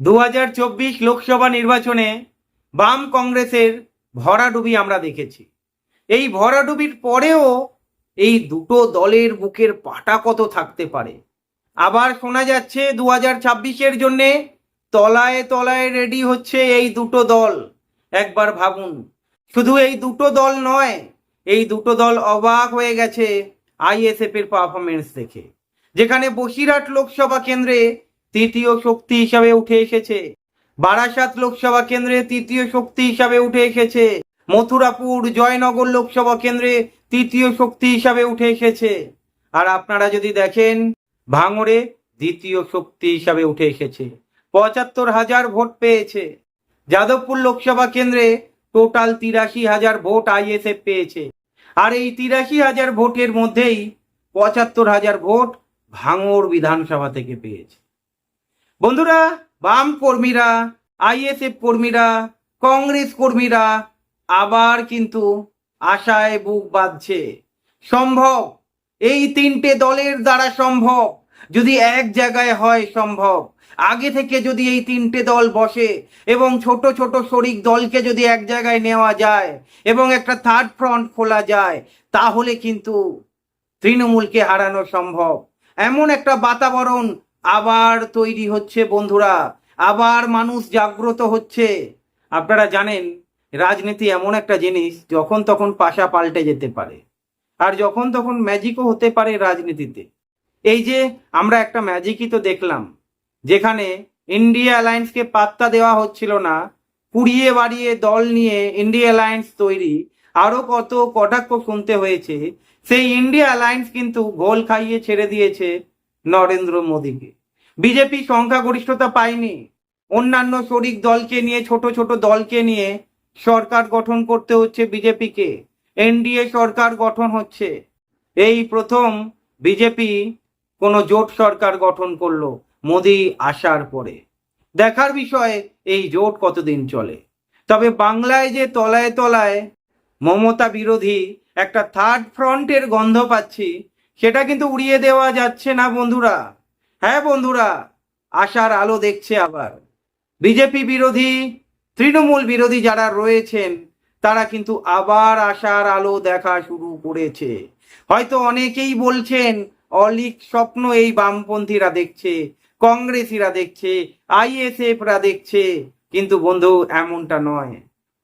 দু হাজার চব্বিশ লোকসভা নির্বাচনে বাম কংগ্রেসের ভরাডুবি আমরা দেখেছি। এই ভরাডুবির পরেও এই দুটো দলের বুকের পাটা কত থাকতে পারে? আবার শোনা যাচ্ছে দু হাজার ছাব্বিশের জন্যে তলায় তলায় রেডি হচ্ছে এই দুটো দল। একবার ভাবুন, শুধু এই দুটো দল নয়, এই দুটো দল অবাক হয়ে গেছে আইএসএফ এর পারফরমেন্স দেখে। যেখানে বসিরহাট লোকসভা কেন্দ্রে তৃতীয় শক্তি হিসাবে উঠে এসেছে। বারাসাত লোকসভা কেন্দ্রে তৃতীয় শক্তি হিসাবে উঠে এসেছে। মথুরাপুর জয়নগর লোকসভা কেন্দ্রে তৃতীয় শক্তি হিসাবে উঠে এসেছে। আর আপনারা যদি দেখেন, ভাঙড়ে দ্বিতীয় শক্তি হিসাবে উঠে এসেছে। পঁচাত্তর হাজার ভোট পেয়েছে। যাদবপুর লোকসভা কেন্দ্রে টোটাল তিরাশি হাজার ভোট আইএসএফ পেয়েছে। আর এই তিরাশি হাজার ভোটের মধ্যেই পঁচাত্তর হাজার ভোট ভাঙড় বিধানসভা থেকে পেয়েছে। বন্ধুরা, বাম কর্মীরা, আইএসএফ কর্মীরা, কংগ্রেস কর্মীরা আবার কিন্তু আশায় বুক বাঁধছে। সম্ভব। এই তিনটে দলের দ্বারা সম্ভব। যদি এক জায়গায় হয় সম্ভব। আগে থেকে যদি এই তিনটে দল বসে এবং ছোট ছোট শরিক দলকে যদি এক জায়গায় নেওয়া যায় এবং একটা থার্ড ফ্রন্ট খোলা যায়, তাহলে কিন্তু তৃণমূলকে হারানো সম্ভব। এমন একটা বাতাবরণ আবার তৈরি হচ্ছে বন্ধুরা, আবার মানুষ জাগ্রত হচ্ছে। আপনারা জানেন, রাজনীতি এমন একটা জিনিস, যখন তখন পাশা পাল্টে যেতে পারে। আর যখন তখন ম্যাজিকও হতে পারে রাজনীতিতে। এই যে, আমরা একটা ম্যাজিকই তো দেখলাম, যেখানে ইন্ডিয়া অ্যালায়েন্সকে পাত্তা দেওয়া হচ্ছিল না কুড়িয়ে বাড়িয়ে দল নিয়ে ইন্ডিয়া অ্যালায়েন্স তৈরি আরও কত কটাক্ষ শুনতে হয়েছে। সেই ইন্ডিয়া অ্যালায়েন্স কিন্তু গোল খাইয়ে ছেড়ে দিয়েছে। নরেন্দ্র মোদীকে। বিজেপি সংখ্যাগরিষ্ঠতা পায়নি। অন্যান্য শরিক দলকে নিয়ে, ছোট ছোট দলকে নিয়ে সরকার গঠন করতে হচ্ছে বিজেপিকে। এনডিএ সরকার গঠন হচ্ছে। এই প্রথম বিজেপি কোনো জোট সরকার গঠন করল মোদি আসার পরে। দেখার বিষয়ে, এই জোট কতদিন চলে? তবে বাংলায় যে তলায় তলায় মমতা বিরোধী একটা থার্ড ফ্রন্টের গন্ধ পাচ্ছি সেটা কিন্তু উড়িয়ে দেওয়া যাচ্ছে না, বন্ধুরা। হ্যাঁ বন্ধুরা, আশার আলো দেখছে আবার। বিজেপি বিরোধী, তৃণমূল বিরোধী যারা রয়েছেন, তারা কিন্তু আবার আশার আলো দেখা শুরু করেছে। হয়তো অনেকেই বলছেন, অলিক স্বপ্ন এই বামপন্থীরা দেখছে, কংগ্রেসিরা দেখছে, আইএসএফরা দেখছে, কিন্তু বন্ধু, এমনটা নয়।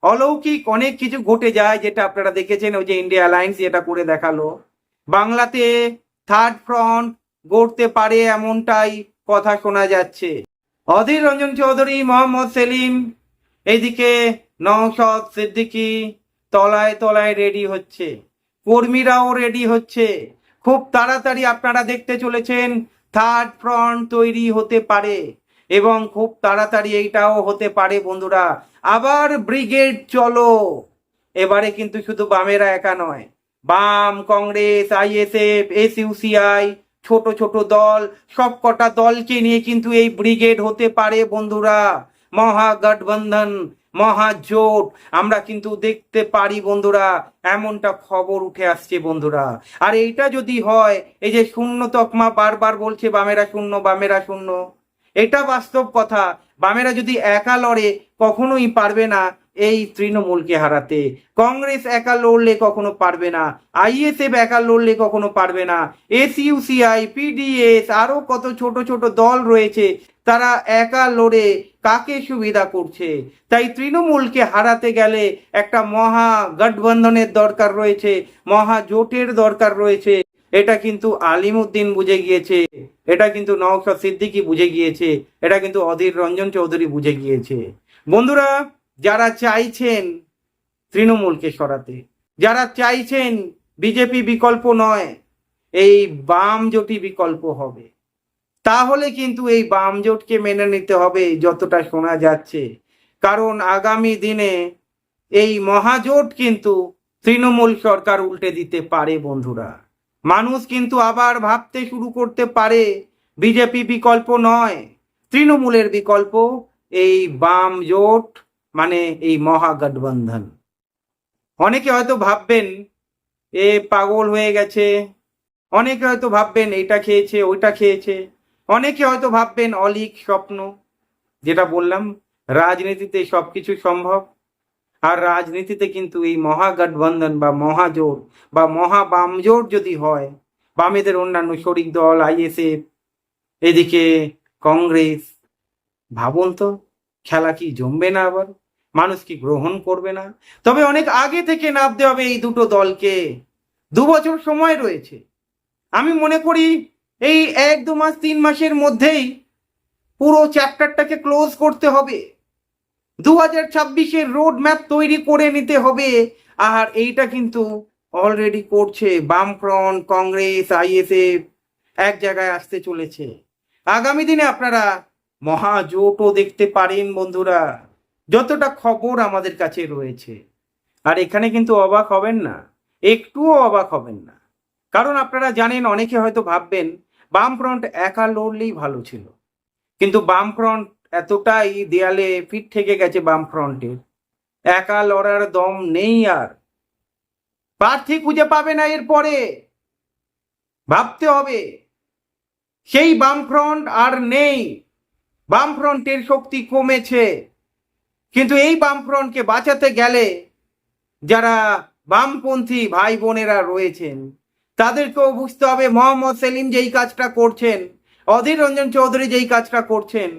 অলৌকিক অনেক কিছু ঘটে যায়, যেটা আপনারা দেখেছেন, ওই যে ইন্ডিয়া অ্যালায়েন্স যেটা করে দেখাল। বাংলাতে থার্ড ফ্রন্ট গড়তে পারে এমনটাই কথা শোনা যাচ্ছে। অধীর রঞ্জন চৌধুরী, মোহাম্মদ সেলিম, এদিকে নওশদ সিদ্দিকি তলায় তলায় রেডি হচ্ছে। কর্মীরাও রেডি হচ্ছে। খুব তাড়াতাড়ি আপনারা দেখতে চলেছেন থার্ড ফ্রন্ট তৈরি হতে পারে এবং খুব তাড়াতাড়ি এইটাও হতে পারে বন্ধুরা। আবার ব্রিগেড চলো। এবারে কিন্তু শুধু বামেরা একা নয়। বাম, কংগ্রেস, আইএসএফ, এসইউসিআই, ছোট ছোট দল, সব কটা দলকে নিয়ে কিন্তু এই ব্রিগেড হতে পারে বন্ধুরা। মহাগঠবন্ধন, মহাজোট, আমরা কিন্তু দেখতে পারি বন্ধুরা, এমনটা খবর উঠে আসছে বন্ধুরা। আর এইটা যদি হয়, এই যে শূন্য তকমা বারবার বলছে, বামেরা শূন্য বামেরা শূন্য, এটা বাস্তব কথা। বামেরা যদি একা লড়ে, কখনোই পারবে না। এই তৃণমূলকে হারাতে। কংগ্রেস একা লড়লে কখনো পারবে না, আইএসএফ একা লড়লে কখনো পারবে না, এসইউসিআই, পিডিএস, আরও কত ছোট ছোট দল রয়েছে, তারা একা লড়ে কাকে সুবিধা করছে? তাই তৃণমূলকে হারাতে গেলে একটা মহা গঠবন্ধনের দরকার রয়েছে, মহা জোটের দরকার রয়েছে। এটা কিন্তু আলিমুদ্দিন বুঝে গিয়েছে, এটা কিন্তু নওশাদ সিদ্দিকী বুঝে গিয়েছে, এটা কিন্তু অধীর রঞ্জন চৌধুরী বুঝে গিয়েছে। বন্ধুরা যারা চাইছেন তৃণমূলকে সরাতে, যারা চাইছেন বিজেপি বিকল্প নয়, এই বাম জোটই বিকল্প হবে। তাহলে কিন্তু এই বাম জোটকে মেনে নিতে হবে যতটা শোনা যাচ্ছে। কারণ আগামী দিনে এই মহাজোট কিন্তু তৃণমূল সরকার উল্টে দিতে পারে বন্ধুরা। মানুষ কিন্তু আবার ভাবতে শুরু করতে পারে, বিজেপি বিকল্প নয়, তৃণমূলের বিকল্প এই বাম জোট মানে এই মহাগঠবন্ধন। অনেকে হয়তো ভাববেন, এ পাগল হয়ে গেছে। অনেকে হয়তো ভাববেন এটা খেয়েছে, ওইটা খেয়েছে। অনেকে হয়তো ভাববেন, অলিক স্বপ্ন, যেটা বললাম, রাজনীতিতে সবকিছু সম্ভব। আর রাজনীতিতে কিন্তু এই মহাগঠবন্ধন বা মহাজোট বা মহা বামজোট যদি হয়, বামেদের অন্যান্য শরিক দল, আইএসএফ, এদিকে কংগ্রেস, ভাবুন তো, খেলা কি জমবে না আবার? মানুষ কি গ্রহণ করবে না? তবে অনেক আগে থেকে নামতে হবে এই দুটো দলকে। দু বছর সময় রয়েছে। আমি মনে করি এই এক, দু মাস, তিন মাসের মধ্যেই পুরো চ্যাপ্টারটাকে ক্লোজ করতে হবে। দু হাজার ছাব্বিশের রোড ম্যাপ তৈরি করে নিতে হবে। আর এইটা কিন্তু অলরেডি করছে বামফ্রন্ট, কংগ্রেস, আইএসএফ, এক জায়গায় আসতে চলেছে। আগামী দিনে আপনারা মহাজোটও দেখতে পারেন বন্ধুরা। যতটা খবর আমাদের কাছে রয়েছে। আর এখানে কিন্তু অবাক হবেন না, একটুও অবাক হবেন না। কারণ আপনারা জানেন, অনেকে হয়তো ভাববেন, বামফ্রন্ট একা লড়লেই ভালো ছিল। কিন্তু বামফ্রন্ট এতটাই দেয়ালে ফিট থেকে গেছে বামফ্রন্টের একা লড়ার দম নেই আর। প্রার্থী খুঁজে পাবে না এরপরে ভাবতে হবে, সেই বামফ্রন্ট আর নেই। বামফ্রন্টের শক্তি কমেছে। কিন্তু এই বামফ্রন্টকে বাঁচাতে গেলে যারা বামপন্থী ভাই বোনেরা রয়েছেন, তাদেরকেও বুঝতে হবে মোহাম্মদ সেলিম যেই কাজটা করছেন, অধীর রঞ্জন চৌধুরী যেই কাজটা করছেন,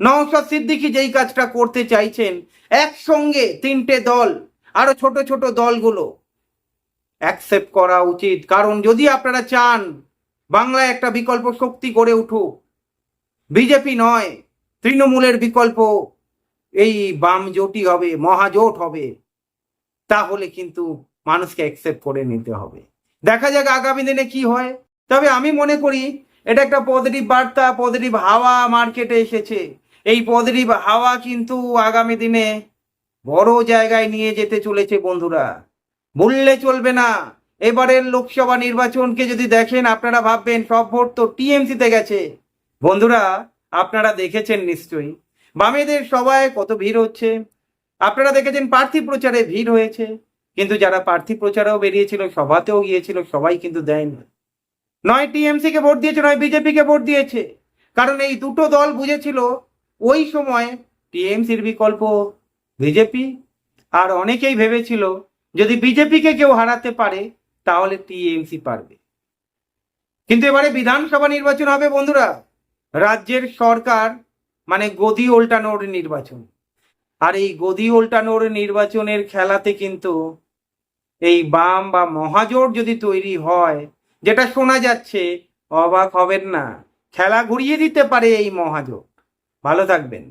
নওশাদ সিদ্দিকী যেই কাজটা করতে চাইছেন, একসঙ্গে তিনটে দল, আরও ছোট ছোট দলগুলো অ্যাকসেপ্ট করা উচিত। কারণ যদি আপনারা চান বাংলায় একটা বিকল্প শক্তি গড়ে উঠুক, বিজেপি নয়, তৃণমূলের বিকল্প এই বাম জোটই হবে মহাজোট হবে, তাহলে কিন্তু মানুষকে অ্যাকসেপ্ট করে নিতে হবে। দেখা যাক আগামী দিনে কি হয়। তবে আমি মনে করি, এটা একটা পজিটিভ বার্তা পজিটিভ হাওয়া মার্কেটে এসেছে। এই পজিটিভ হাওয়া কিন্তু আগামী দিনে বড় জায়গায় নিয়ে যেতে চলেছে বন্ধুরা। বললে চলবে না। এবারের লোকসভা নির্বাচনকে যদি দেখেন, আপনারা ভাববেন সব ভোট তো টিএমসিতে গেছে। বন্ধুরা, আপনারা দেখেছেন নিশ্চয়ই। বামেদের সবাই কত ভিড় হচ্ছে? আপনারা দেখেছেন প্রার্থী প্রচারে ভিড় হয়েছে, কিন্তু যারা প্রার্থী প্রচারেও বেরিয়েছিল, সভাতেও গিয়েছিল, সবাই কিন্তু দেয়নি। নয় টিএমসি কে ভোট দিয়েছে, নয় বিজেপি কে ভোট দিয়েছে। কারণ এই দুটো দল বুঝেছিল, ওই সময় টিএমসির বিকল্প বিজেপি। আর অনেকেই ভেবেছিল, যদি বিজেপিকে কেউ হারাতে পারে, তাহলে টিএমসি পারবে। কিন্তু এবারে বিধানসভা নির্বাচন হবে, বন্ধুরা। রাজ্যের সরকার মানে গদি উল্টানোর নির্বাচন। আর এই গদি উল্টানোর নির্বাচনের খেলাতে কিন্তু এই বাম বা মহাজোট যদি তৈরি হয়, যেটা শোনা যাচ্ছে, অবাক হবেন না। খেলা ঘুরিয়ে দিতে পারে এই মহাজোট ভালো থাকবেন।